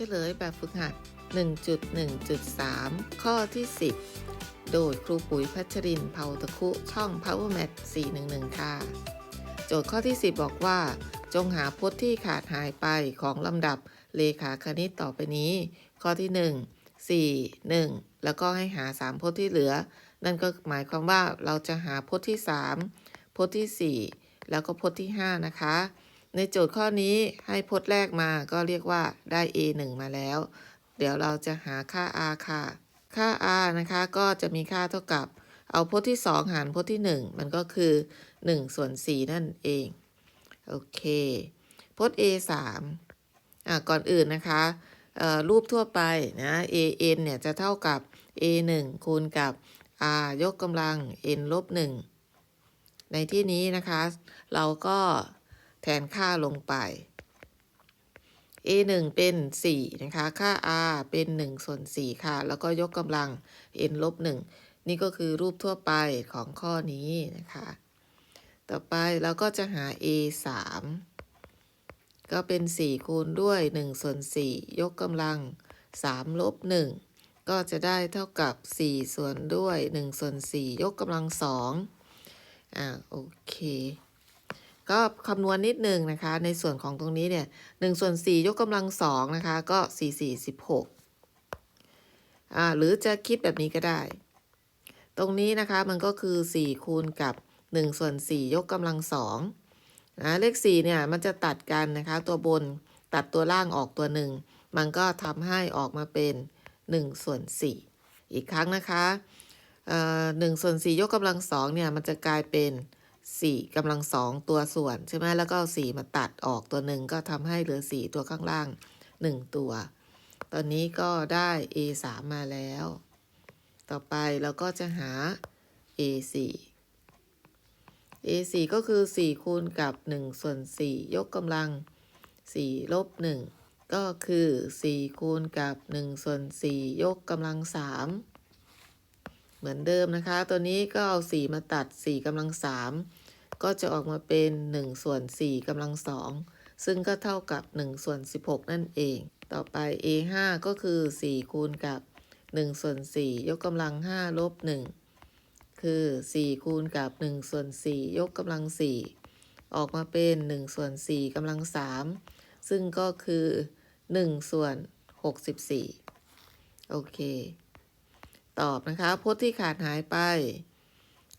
ฉลยแบบฝึกหัด 1.1.3 ข้อที่ 10 โดยครูปุ๋ยพัชรินเผาตะคุช่อง Power Mat 411 ค่ะ โจทย์ข้อที่ 10 บอกว่า จงหาพจน์ที่ขาดหายไปของลำดับเลขาคณิตต่อไปนี้ ข้อที่ 1 4 1 แล้วก็ให้หา 3พจน์ที่เหลือ นั่นก็หมายความว่าเราจะหาพจน์ที่ 3พจน์ที่ 4 แล้วก็พจน์ที่ 5 นะคะ ในโจทย์ข้อนี้ให้พจน์แรกมาก็เรียกว่าได้ a 1 มาแล้ว เดี๋ยวเราจะหาค่า r ค่ะ ค่า r นะคะก็จะมีค่าเท่ากับ เอาพจน์ที่ 2 หารพจน์ที่ 1 มันก็คือ1ส่วน4นั่นเอง โอเคพจน์ a 3อะก่อนอื่นนะคะรูปทั่วไปนะ a n เนี่ยจะเท่ากับ a 1คูณกับ r ยกกำลัง n ลบ1ในที่นี้นะคะ เราก็ แทนค่าลงไป a 1เป็น 4 นะคะ ค่า r เป็น1ส่วน4ค่ะ แล้วก็ยกกำลัง n ลบ1นี่ก็คือรูปทั่วไปของข้อนี้นะคะ ต่อไปเราก็จะหา a 3ก็เป็น 4 คูณด้วย1ส่วน4ยกกำลัง 3 ลบ 1 ก็จะได้เท่ากับ 4 ส่วนด้วย1ส่วน4ยกกำลัง2อ่าโอเค ก็คำนวณนิดหนึ่งนะคะ ในส่วนของตรงนี้เนี่ย1ส่วน4ยกกำลัง2นะคะก็ 4 4 16อ่าหรือจะคิดแบบนี้ก็ได้ ตรงนี้นะคะมันก็คือ 4 คูณกับ 1 ส่วน 4 ยกกำลัง2นะเลข 4 เนี่ยมันจะตัดกันนะคะ ตัวบนตัดตัวล่างออกตัวหนึ่งมันก็ทำให้ออกมาเป็น 1 ส่วน 4 อีกครั้งนะคะเอ่อ1ส่วน4ยกกำลัง2เนี่ยมันจะกลายเป็น 4กำลัง2ตัวส่วนใช่ไหมแล้วก็เอา4มาตัดออกตัวหนึ่งก็ทำให้เหลือ4ตัวข้างล่าง1ตัว ตอนนี้ก็ได้ a 3มาแล้ว ต่อไปเราก็จะหา a 4 a 4ก็คือ4คูณกับ1ส่วน4ยกกำลัง4ลบ1ก็คือ4คูณกับ1ส่วน4ยกกำลัง3เหมือนเดิมนะคะ ตัวนี้ก็เอา4มาตัด4กำลัง3 ก็จะออกมาเป็น1ส่วน4กำลัง2ซึ่งก็เท่ากับ1ส่วน16 นั่นเอง ต่อไป a 5ก็คือ 4 คูณกับ1ส่วน4ยกกำลัง5ลบ1คือ 4 คูณกับ1ส่วน4ยกกำลัง 4 ออกมาเป็น1ส่วน4กำลัง 3 ซึ่งก็คือ1ส่วน 64 โอเค ตอบนะคะพจน์ที่ขาดหายไป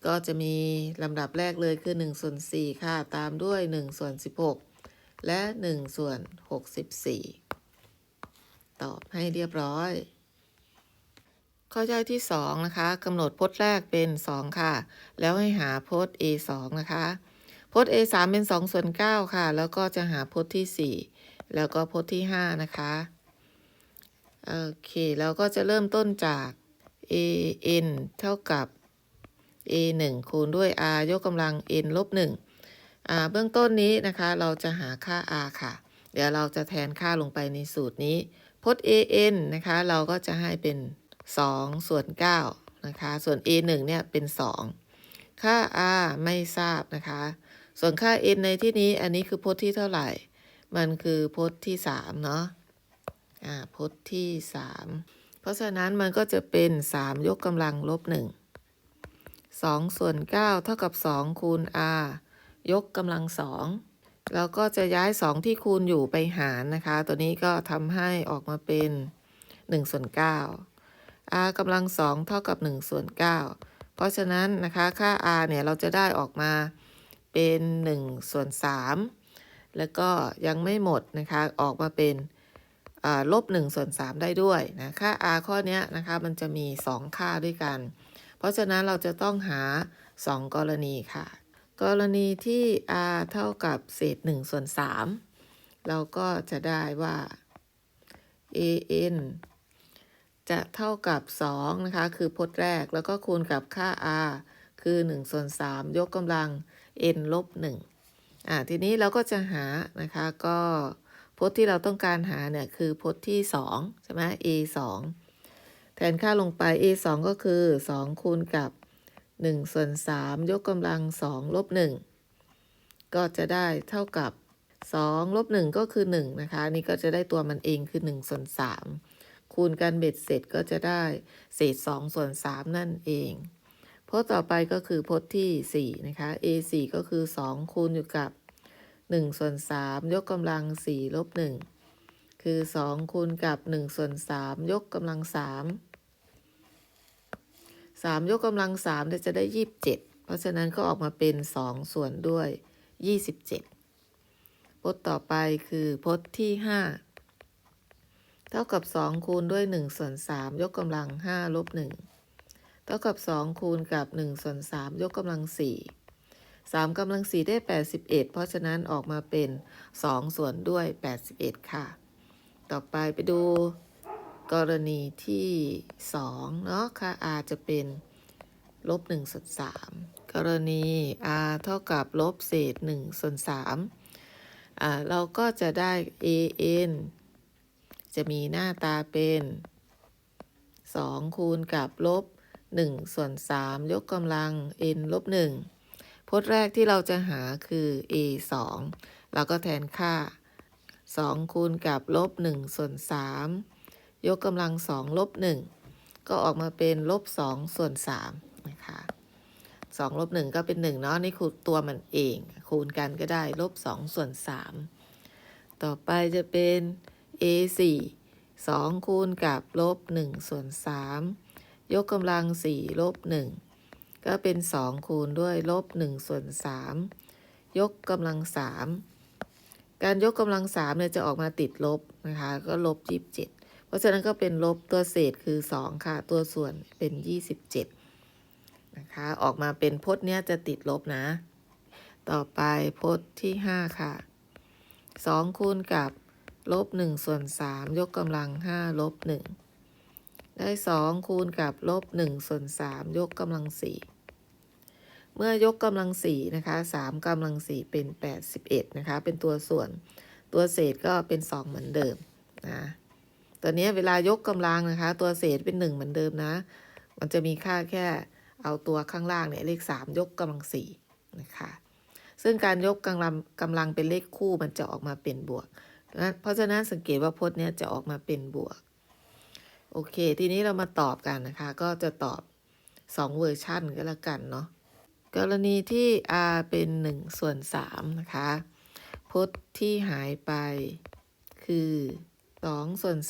ก็จะมีลำดับแรกเลยคือ1ส่วน4ค่ะ ตามด้วย1ส่วน16 และ1ส่วน64 ตอบให้เรียบร้อย ข้อย่อยที่ 2 นะคะกำหนดพจน์แรกเป็น 2 ค่ะ แล้วให้หาพจน์ a 2นะคะพจน์ a 3เป็น 2 ส่วน 9 ค่ะ แล้วก็จะหาพจน์ที่ 4 แล้วก็พจน์ที่ 5 นะคะโอเค แล้วก็จะเริ่มต้นจาก a n เท่ากับ a 1คูณด้วย r ยกกำลัง n ลบ1อ่าเบื้องต้นนี้นะคะเราจะหาค่า r ค่ะ เดี๋ยวเราจะแทนค่าลงไปในสูตรนี้พจน์ a n นะคะเราก็จะให้เป็น 2 ส่วน9นะคะส่วน a 1เนี่ยเป็น 2 ค่า r ไม่ทราบนะคะ ส่วนค่า n ในที่นี้อันนี้คือพจน์ที่เท่าไหร่ มันคือพจน์ที่ 3 เนาะอ่าพจน์ที่ 3 เพราะฉะนั้นมันก็จะเป็น 3 ยกกำลังลบ1 2 ส่วน 9 เท่ากับ 2 คูณ r ยกกำลัง2แล้วก็จะย้าย 2 ที่คูณอยู่ไปหารนะคะ ตัวนี้ก็ทำให้ออกมาเป็น 1 ส่วน 9 r กำลัง2เท่ากับ 1 ส่วน 9 เพราะฉะนั้นนะคะค่า r เนี่ยเราจะได้ออกมาเป็น 1 ส่วน 3 แล้วก็ยังไม่หมดนะคะออกมาเป็นลบ1ส่วน 3 ได้ด้วยนะค่า r ข้อนี้นะคะมันจะมี 2 ค่าด้วยกัน เพราะฉะนั้นเราจะต้องหา 2 กรณีค่ะ กรณีที่ r เท่ากับเศษ1ส่วน3เราก็จะได้ว่า an จะเท่ากับ2นะคะ คือพจน์แรกแล้วก็คูณกับค่า r คือ1ส่วน3ยกกำลัง n ลบ1อ่าทีนี้เราก็จะหานะคะก็พจน์ที่เราต้องการหาเนี่ยคือพจน์ที่ 2 ใช่ไหม a 2 แทนค่าลงไป a 2ก็คือ 2 คูณกับ 1 ส่วน 3 ยกกำลัง 2 ลบ 1 ก็จะได้เท่ากับสองลบหนึ่งก็คือหนึ่งนะคะ นี่ก็จะได้ตัวมันเองคือหนึ่งส่วนสามคูณกันเบ็ดเสร็จก็จะได้เศษสองส่วนสามนั่นเองพจน์ต่อไปก็คือพจน์ที่สี่นะคะ a สี่ก็คือสองคูณอยู่กับหนึ่งส่วนสามยกกำลังสี่ลบหนึ่งคือสองคูณกับหนึ่งส่วนสามยกกำลังสาม สามยกกำลังสามจะได้ยี่สิบเจ็ดเพราะฉะนั้นก็ออกมาเป็นสองส่วนด้วยยี่สิบเจ็ดพจน์ต่อไปคือพจน์ที่ห้าเท่ากับสองคูณด้วยหนึ่งส่วนสามยกกำลังห้าลบหนึ่งเท่ากับสองคูณกับหนึ่งส่วนสามยกกำลังสี่สามกำลังสี่ได้แปดสิบเอ็ดเพราะฉะนั้นออกมาเป็นสองส่วนด้วยแปดสิบเอ็ดค่ะ ต่อไปไปดู กรณีที่สองเนาะค่า r จะเป็นลบหนึ่งส่วนสามกรณี r เท่ากับลบเศษหนึ่งส่วนสามอ่าเราก็จะได้ an จะมีหน้าตาเป็น 2 คูณกับลบ1ส่วน3ยกกำลัง n ลบ1พจน์แรกที่เราจะหาคือ a 2เราก็แทนค่า 2 คูณกับลบ1ส่วน3 ยกกำลัง2ลบ1ก็ออกมาเป็นลบ2ส่วน3นะคะสองลบหนึ่งก็เป็นหนึ่งเนาะนี่คือตัวมันเอง คูณกันก็ได้ลบสองส่วนสามต่อไปจะเป็น a สี่สองคูณกับลบหนึ่งส่วนสามยกกำลังสี่ลบหนึ่งก็เป็นสองคูณด้วยลบหนึ่งส่วนสามยกกำลังสามการยกกำลังสามเนี่ยจะออกมาติดลบนะคะ ก็ลบยี่สิบ เพราะฉะนั้นก็เป็นลบตัวเศษคือสองค่ะ ตัวส่วนเป็นยี่สิบเจ็ดนะคะ ออกมาเป็นพจน์เนี้ยจะติดลบนะ ต่อไปพจน์ที่ 5 ค่ะ 2 คูณกับลบ1ส่วน 3 ยกกำลัง 5 ลบ 1 ได้ 2 คูณกับลบ1ส่วน 3 ยกกำลัง 4 เมื่อยกกำลัง 4 นะคะ 3กำลัง 4 เป็น 81 นะคะ เป็นตัวส่วน ตัวเศษก็เป็น 2 เหมือนเดิมนะ ตอนนี้เวลายกกำลังนะคะ ตัวเศษเป็น1เหมือนเดิมนะ มันจะมีค่าแค่เอาตัวข้างล่างเนี่ยเลข3ยกกำลังสี่นะคะซึ่งการยกกำลังกำลังเป็นเลขคู่มันจะออกมาเป็นบวกนะเพราะฉะนั้นสังเกตว่าพจน์เนี้ยจะออกมาเป็นบวก โอเค ทีนี้เรามาตอบกันนะคะ ก็จะตอบ 2 เวอร์ชันก็แล้วกันเนาะกรณีที่ r เป็น 1 ส่วน3นะคะ พจน์ที่หายไปคือ 2ส่วน3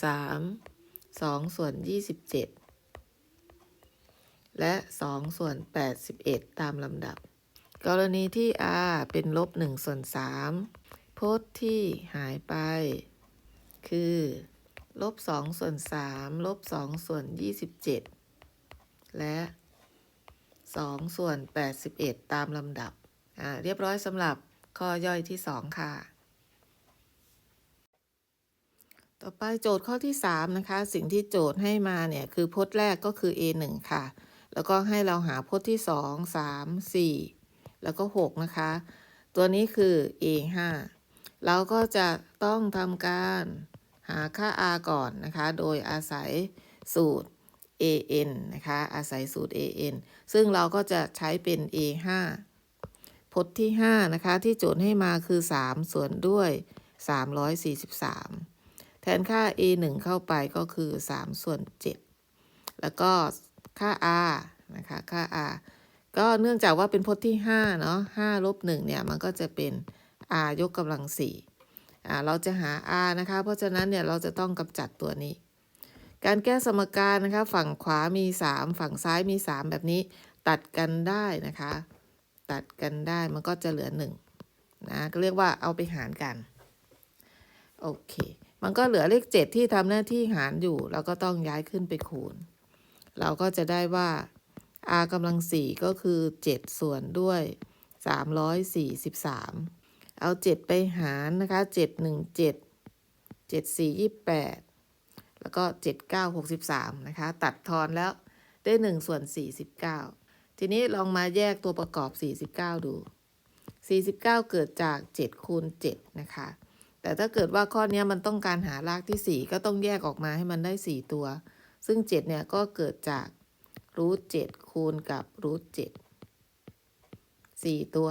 2ส่วน27และ2ส่วน81ตามลำดับ กรณีที่ r เป็นลบ1ส่วน3พจน์ที่หายไป คือลบ2ส่วน3ลบ2ส่วน27และ2ส่วน81ตามลำดับ เรียบร้อยสำหรับข้อย่อยที่2ค่ะ ต่อไปโจทย์ข้อที่ 3 นะคะ สิ่งที่โจทย์ให้มาเนี่ย คือพจน์แรกก็คือ a 1ค่ะ แล้วก็ให้เราหาพจน์ที่ 2 3 4 แล้วก็ 6 นะคะ ตัวนี้คือ a 5เราก็จะต้องทำการหาค่า r ก่อนนะคะ โดยอาศัยสูตร an นะคะ อาศัยสูตร an ซึ่งเราก็จะใช้เป็น a 5พจน์ที่ 5 นะคะ ที่โจทย์ให้มาคือ 3 ส่วนด้วย 343 แทนค่า a 1เข้าไปก็คือ 3 ส่วน 7 แล้วก็ค่า r นะคะ ค่า r ก็เนื่องจากว่าเป็นพจน์ที่ 5 เนาะ5ลบ1เนี่ย มันก็จะเป็น r ยกกำลัง4อ่าเราจะหา r นะคะ เพราะฉะนั้นเนี่ยเราจะต้องกำจัดตัวนี้ การแก้สมการนะคะ ฝั่งขวามี 3 ฝั่งซ้ายมี 3 แบบนี้ ตัดกันได้นะคะ ตัดกันได้มันก็จะเหลือ 1นะก็เรียกว่าเอาไปหารกัน โอเค มันก็เหลือเลข7ที่ทำหน้าที่หารอยู่ เราก็ต้องย้ายขึ้นไปคูณ เราก็จะได้ว่า r กำลัง4ก็คือ 7 ส่วนด้วย 343 เอา 7 ไปหารนะคะ 7 1 7 7 4 28 แล้วก็ 7 9 63 นะคะ ตัดทอนแล้วได้ 1 ส่วน 49 ทีนี้ลองมาแยกตัวประกอบ 49 ดู 49 เกิดจาก 7 คูณ 7 นะคะ แต่ถ้าเกิดว่าข้อนี้มันต้องการหารากที่ 4 ก็ต้องแยกออกมาให้มันได้ 4 ตัว ซึ่ง 7 เนี่ยก็เกิดจากรูท7คูณกับรูท7 4ตัว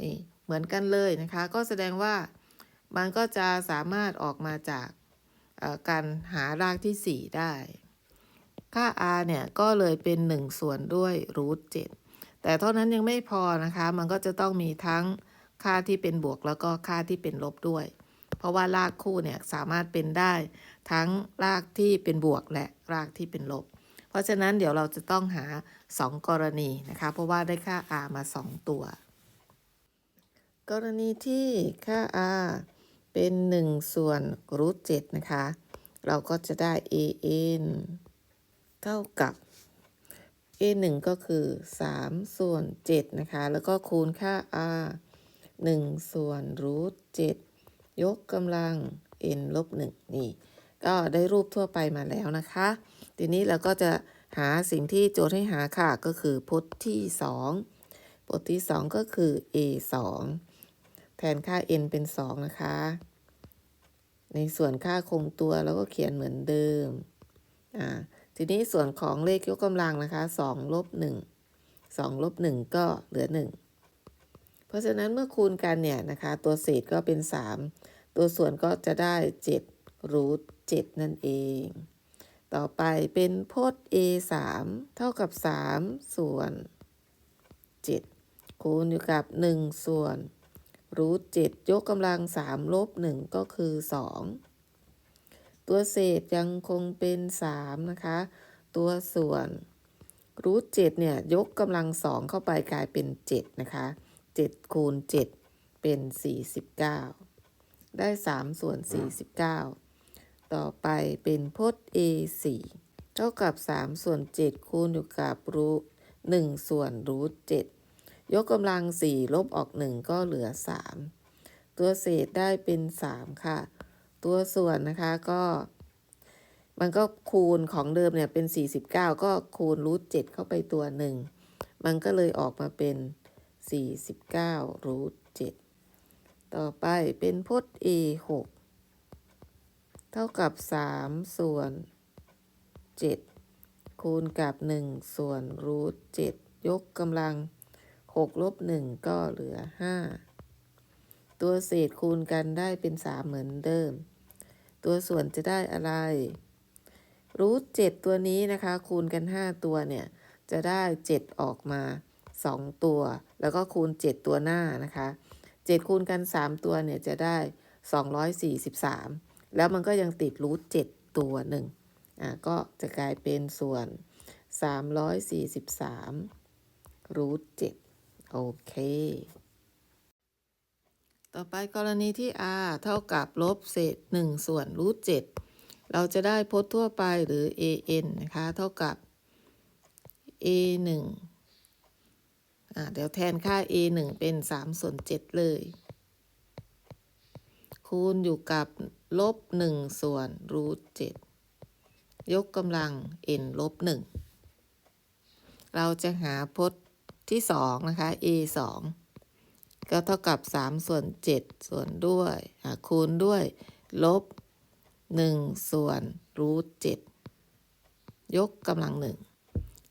นี่เหมือนกันเลยนะคะ ก็แสดงว่ามันก็จะสามารถออกมาจากการหารากที่ 4 ได้ ค่า r เนี่ย ก็เลยเป็น 1 ส่วนด้วยรูท7แต่เท่านั้นยังไม่พอนะคะ มันก็จะต้องมีทั้งค่าที่เป็นบวกแล้วก็ค่าที่เป็นลบด้วย เพราะว่ารากคู่เนี่ยสามารถเป็นได้ทั้งรากที่เป็นบวกและรากที่เป็นลบ เพราะฉะนั้นเดี๋ยวเราจะต้องหา 2 กรณีนะคะ เพราะว่าได้ค่า r มา 2 ตัว กรณีที่ค่า r เป็น 1 ส่วนรูท7นะคะ เราก็จะได้ an เท่ากับ a 1ก็คือ 3 ส่วน7นะคะ แล้วก็คูณค่า r 1 ส่วนรูท7 ยกกำลัง n ลบ1นี่ ก็ได้รูปทั่วไปมาแล้วนะคะ ทีนี้เราก็จะหาสิ่งที่โจทย์ให้หาค่ะก็คือพจน์ที่2พจน์ที่ 2 ก็คือ a 2แทนค่า n เป็น 2 นะคะ ในส่วนค่าคงตัวเราก็เขียนเหมือนเดิมอ่าทีนี้ส่วนของเลขยกกำลังนะคะ2ลบ1 2ลบ1ก็เหลือ 1 เพราะฉะนั้นเมื่อคูณกันเนี่ยนะคะตัวเศษก็เป็น 3 ตัวส่วนก็จะได้7รูท7นั่นเอง ต่อไปเป็นพจน์ a 3เท่ากับ 3 ส่วน 7 คูณอยู่กับ 1 ส่วนรูท7ยกกำลัง 3 ลบ 1 ก็คือ 2 ตัวเศษยังคงเป็น 3 นะคะ ตัวส่วนรูท7เนี่ยยกกำลัง 2 เข้าไปกลายเป็น 7 นะคะ 7คูณ7เป็น 49 ได้ 3 ส่วน 49 ต่อไปเป็นพจน์ a 4 เท่ากับ 3 ส่วน 7 คูณอยู่กับรูท1ส่วนรูท7ยกกำลัง 4 ลบออก 1 ก็เหลือ 3 ตัวเศษได้เป็น 3 ค่ะ ตัวส่วนนะคะก็มันก็คูณของเดิมเนี่ยเป็น 49 ก็คูณรูท7เข้าไปตัวหนึ่ง มันก็เลยออกมาเป็น 49 รูท7ต่อไปเป็นพจน์ a 6เท่ากับ 3 ส่วน 7 คูณกับ 1 ส่วนรูท7ยกกำลัง 6 ลบ 1 ก็เหลือ 5 ตัวเศษคูณกันได้เป็น 3 เหมือนเดิม ตัวส่วนจะได้อะไร รูท7ตัวนี้นะคะ คูณกัน 5 ตัวเนี่ยจะได้ 7 ออกมา 2 ตัว แล้วก็คูณ 7 ตัวหน้านะคะ 7 คูณกัน 3 ตัวเนี่ยจะได้ 243 แล้วมันก็ยังติดรูท7ตัวหนึ่งอะก็จะกลายเป็นส่วน 343รูท7โอเค ต่อไปกรณีที่ r เท่ากับลบเศษ 1 ส่วนรูท7เราจะได้พจน์ทั่วไปหรือ an นะคะ เท่ากับ a 1 อ่าเดี๋ยวแทนค่า a 1เป็น3ส่วน7เลย คูณอยู่กับลบ1ส่วนรูท7ยกกำลัง n ลบ1เราจะหาพจน์ที่ 2 นะคะ a 2ก็เท่ากับ 3 ส่วน 7 ส่วนด้วยคูณด้วย ลบ 1 ส่วนรูท7ยกกำลัง 1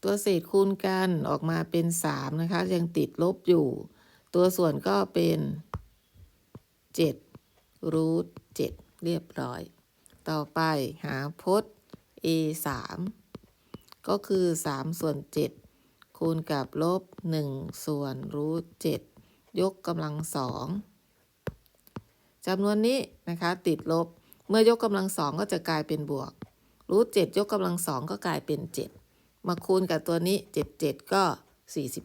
ตัวเศษคูณกันออกมาเป็น 3 นะคะ ยังติดลบอยู่ ตัวส่วนก็เป็น 7 รูท7เรียบร้อย ต่อไปหาพจน์ a 3ก็คือ 3 ส่วน 7 คูณกับลบ 1 ส่วนรูท7ยกกำลังสองจำนวนนี้นะคะติดลบเมื่อยกกำลังสองก็จะกลายเป็นบวกรูท7ยกกำลังสองก็กลายเป็น7 มาคูณกับตัวนี้ 7 7 ก็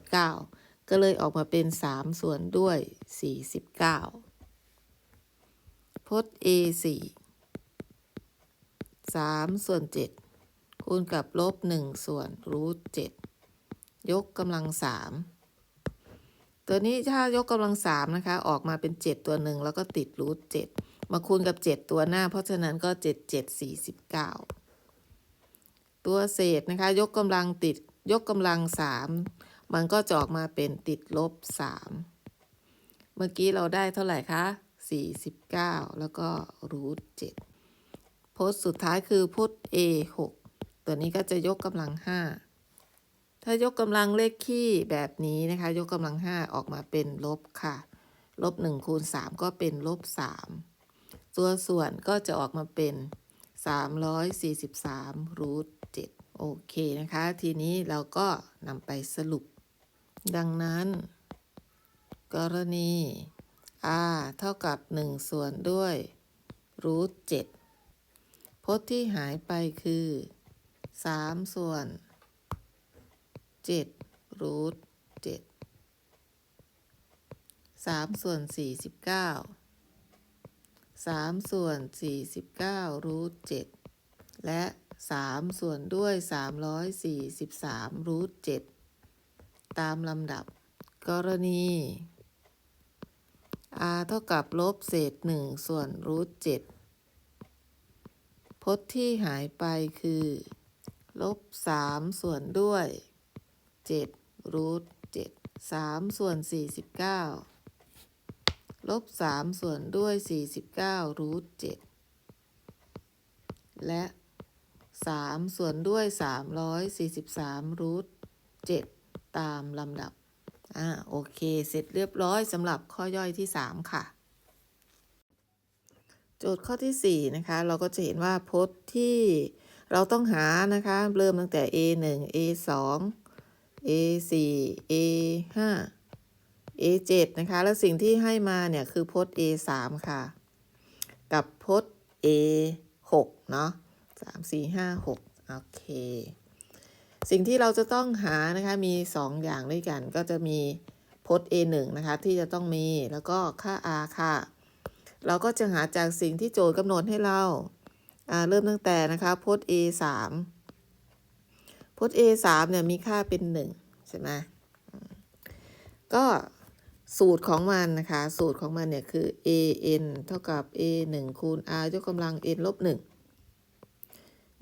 49 ก็เลยออกมาเป็น 3 ส่วนด้วย 49 พจน์ a 4 3 ส่วน 7 คูณกับลบ 1 ส่วนรูท7ยกกำลัง 3 ตัวนี้ถ้ายกกำลัง 3 นะคะ ออกมาเป็น 7 ตัวหนึ่งแล้วก็ติดรูท7มาคูณกับ 7 ตัวหน้า เพราะฉะนั้นก็ 7 7 49 ตัวเศษนะคะ ยกกำลังติดยกกำลัง3มันก็จะออกมาเป็นติดลบ3เมื่อกี้เราได้เท่าไหร่คะ49 แล้วก็รูท7พจน์สุดท้ายคือพจน์ a 6ตัวนี้ก็จะยกกำลัง 5 ถ้ายกกำลังเลขคี่แบบนี้นะคะ ยกกำลัง 5 ออกมาเป็นลบค่ะ ลบ1คูณ3ก็เป็นลบ 3 ตัวส่วนก็จะออกมาเป็น 343รูท7โอเคนะคะ ทีนี้เราก็นำไปสรุป ดังนั้น กรณี r เท่ากับ 1 ส่วนด้วยรูท7พจน์ที่หายไปคือ 3 ส่วน7รูท7 3 ส่วน 49 3 ส่วน 49 รูท7และ 3 ส่วนด้วย 343 รูท7ตามลำดับ กรณี r เท่ากับลบเศษ 1 ส่วนรูท7พจน์ที่หายไปคือ ลบ 3 ส่วนด้วย 7 รูท7 3 ส่วน 49 ลบ 3 ส่วนด้วย 49 รูท 7 และ 3 ส่วนด้วย 343 รูท 7 ตามลำดับ อ่า โอเค เสร็จเรียบร้อยสำหรับข้อย่อยที่ 3 ค่ะ โจทย์ข้อที่ 4 นะคะ เราก็จะเห็นว่าพจน์ที่เราต้องหานะคะ เริ่มตั้งแต่ a 1 a 2 a 4 a 5 a 7 นะคะ แล้วสิ่งที่ให้มาเนี่ยคือพจน์ a 3 ค่ะ กับพจน์ a 6 เนาะ3 4 5 6โอเค สิ่งที่เราจะต้องหานะคะมี 2 อย่างด้วยกันก็จะมีพจน์ a 1 นะคะที่จะต้องมีแล้วก็ค่า r ค่ะ เราก็จะหาจากสิ่งที่โจทย์กำหนดให้เราาเริ่มตั้งแต่นะคะพจน์ a 3 พจน์ a 3 เนี่ยมีค่าเป็น 1 ใช่ไหมก็ สูตรของมันนะคะ สูตรของมันเนี่ยคือ a n เท่ากับ a 1คูณ r ยกกำลัง n ลบ1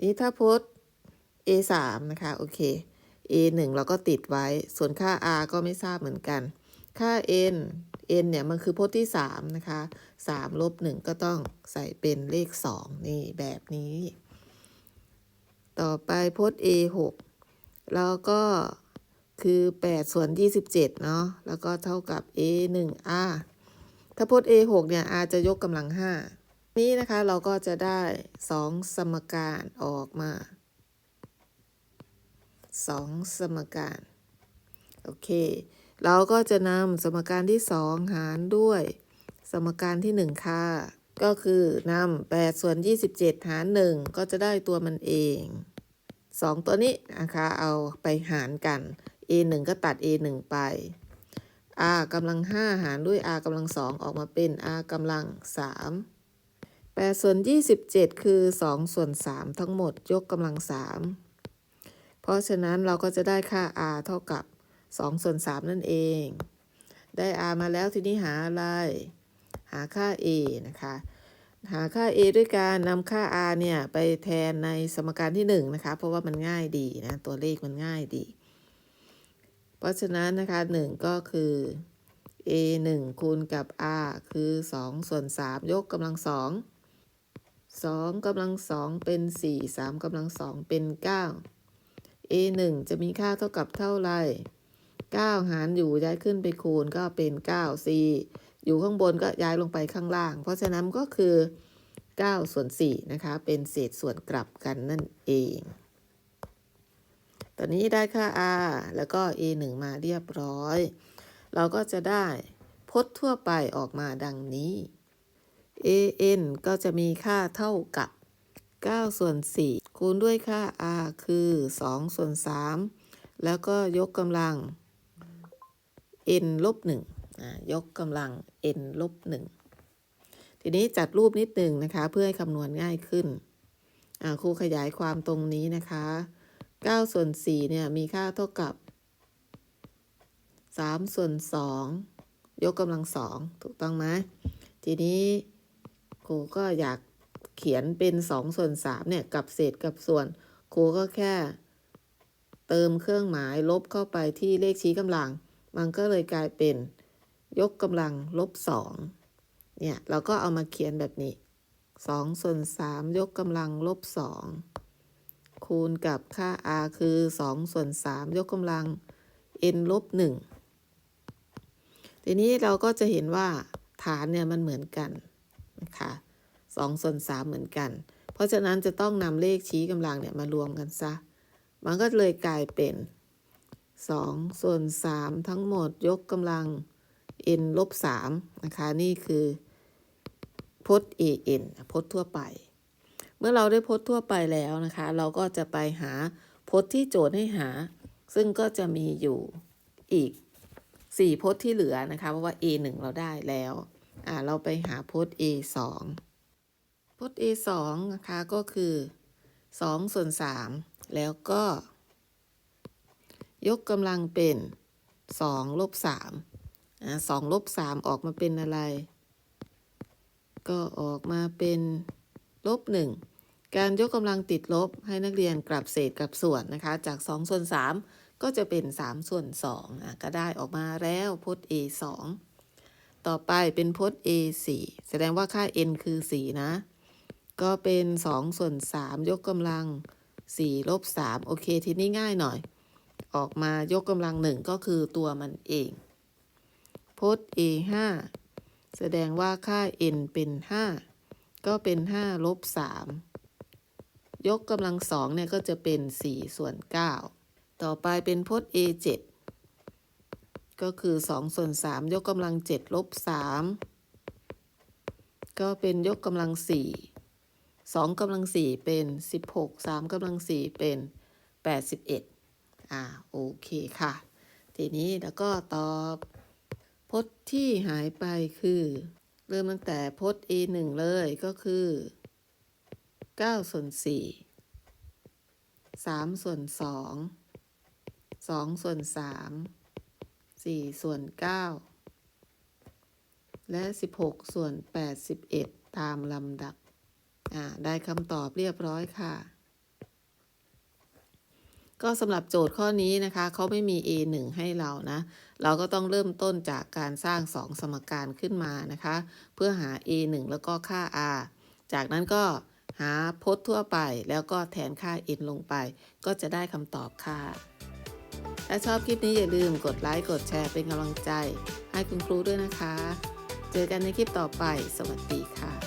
นี้ถ้าพจน์ a 3นะคะ โอเค a 1เราก็ติดไว้ ส่วนค่า r ก็ไม่ทราบเหมือนกัน ค่า n n เนี่ย มันคือพจน์ที่ 3 นะคะ 3 ลบ 1 ก็ต้องใส่เป็นเลข 2 นี่ แบบนี้ ต่อไปพจน์ a 6แล้วก็ คือ 8 ส่วน 27 เนาะ แล้วก็เท่ากับ a 1 r ถ้าพจน์ a 6เนี่ย r จะยกกำลัง 5 นี้นะคะเราก็จะได้ 2 สมการออกมา 2 สมการ โอเค เราก็จะนำสมการที่ 2 หารด้วย สมการที่ 1 ค่ะ ก็คือนำ8ส่วน 27 หาร 1 ก็จะได้ตัวมันเอง2ตัวนี้นะคะ เอาไปหารกัน a 1ก็ตัด a 1ไป r กำลัง 5 หารด้วย r กำลัง 2 ออกมาเป็น r กำลัง 3 8 ส่วน 27 คือ 2 ส่วน 3 ทั้งหมดยกกำลัง 3 เพราะฉะนั้นเราก็จะได้ค่า r เท่ากับ 2 ส่วน 3 นั่นเอง ได้ r มาแล้วทีนี้หาอะไร หาค่า a นะคะ หาค่า a ด้วยการนำค่า r เนี่ย ไปแทนในสมการที่ 1 นะคะ เพราะว่ามันง่ายดีนะ ตัวเลขมันง่ายดี เพราะฉะนั้นนะคะ 1 ก็คือ a 1คูณกับ r คือ 2 ส่วน 3 ยกกำลัง 2 2กำลัง 2 เป็น 4 3กำลัง 2 เป็น 9 a 1จะมีค่าเท่ากับเท่าไหร่ 9 หารอยู่ย้ายขึ้นไปคูณก็เป็น9 c อยู่ข้างบนก็ย้ายลงไปข้างล่าง เพราะฉะนั้นก็คือ 9 ส่วน 4 นะคะ เป็นเศษส่วนกลับกันนั่นเอง ตอนนี้ได้ค่า r แล้วก็ a 1มาเรียบร้อย เราก็จะได้พจน์ทั่วไปออกมาดังนี้ a n ก็จะมีค่าเท่ากับ 9 ส่วน 4 คูณด้วยค่า r คือ 2 ส่วน 3 แล้วก็ยกกำลัง n ลบ1อ่ายกกำลัง n ลบ1ทีนี้จัดรูปนิดหนึ่งนะคะ เพื่อให้คำนวณง่ายขึ้นครูขยายความตรงนี้นะคะ 9 ส่วน 4 เนี่ย มีค่าเท่ากับ 3 ส่วน 2 ยกกำลัง2ถูกต้องไหมทีนี้ครูก็อยากเขียนเป็น 2 ส่วน 3 เนี่ย กับเศษกับส่วน ครูก็แค่ เติมเครื่องหมายลบเข้าไปที่เลขชี้กำลัง มันก็เลยกลายเป็นยกกำลังลบ2เนี่ย เราก็เอามาเขียนแบบนี้2ส่วน3ยกกำลังลบ2 คูณกับค่า r คือ 2 ส่วน 3 ยกกำลัง n ลบ 1 ทีนี้เราก็จะเห็นว่าฐานเนี่ยมันเหมือนกันนะคะ2ส่วน 3 เหมือนกัน เพราะฉะนั้นจะต้องนำเลขชี้กำลังเนี่ยมารวมกันซะ มันก็เลยกลายเป็น 2 ส่วน 3 ทั้งหมดยกกำลัง n ลบ3นะคะ นี่คือพจน์ an พจน์ทั่วไป เมื่อเราได้พจน์ทั่วไปแล้วนะคะ เราก็จะไปหาพจน์ที่โจทย์ให้หา ซึ่งก็จะมีอยู่อีก 4พจน์ที่เหลือนะคะ เพราะว่า a 1 เราได้แล้วอ่าเราไปหาพจน์ a 2 พจน์ a 2 นะคะก็คือ 2 ส่วน 3 แล้วก็ ยกกำลังเป็น 2 ลบ3อ่าสองลบ3 ออกมาเป็นอะไร ก็ออกมาเป็นลบ1 การยกกำลังติดลบให้นักเรียนกลับเศษกลับส่วนนะคะ จาก 2 ส่วน 3 ก็จะเป็น 3 ส่วน2อะก็ได้ออกมาแล้วพจน์ a 2ต่อไปเป็นพจน์ a 4แสดงว่าค่า n คือ 4 นะ ก็เป็น 2 ส่วน 3 ยกกำลัง 4 ลบ 3 โอเค ทีนี้ง่ายหน่อย ออกมายกกำลัง 1 ก็คือตัวมันเอง พจน์ a 5แสดงว่าค่า n เป็น 5 ก็เป็น 5 ลบ 3 ยกกำลัง2เนี่ยก็จะเป็น 4 ส่วน 9 ต่อไปเป็นพจน์ a 7 ก็คือ 2 ส่วน 3 ยกกำลัง 7 ลบ 3 ก็เป็นยกกำลัง 4 2กำลัง 4 เป็น 16 3กำลัง 4 เป็น 81 อ่า โอเคค่ะ ทีนี้แล้วก็ตอบพจน์ที่หายไปคือ เริ่มตั้งแต่พจน์ a 1 เลยก็คือ 9ส่วน4 3ส่วน2 2ส่วน3 4ส่วน9และ16ส่วน81ตามลำดับ อ่า ได้คำตอบเรียบร้อยค่ะ ก็สำหรับโจทย์ข้อนี้นะคะ เขาไม่มี a 1ให้เรานะ เราก็ต้องเริ่มต้นจากการสร้าง 2 สมการขึ้นมานะคะ เพื่อหา a 1แล้วก็ค่า r จากนั้นก็ หาพจน์ทั่วไป แล้วก็แทนค่า n ลงไป ก็จะได้คำตอบค่ะ ถ้าชอบคลิปนี้อย่าลืมกดไลค์กดแชร์เป็นกำลังใจ ให้คุณครูด้วยนะคะ เจอกันในคลิปต่อไป สวัสดีค่ะ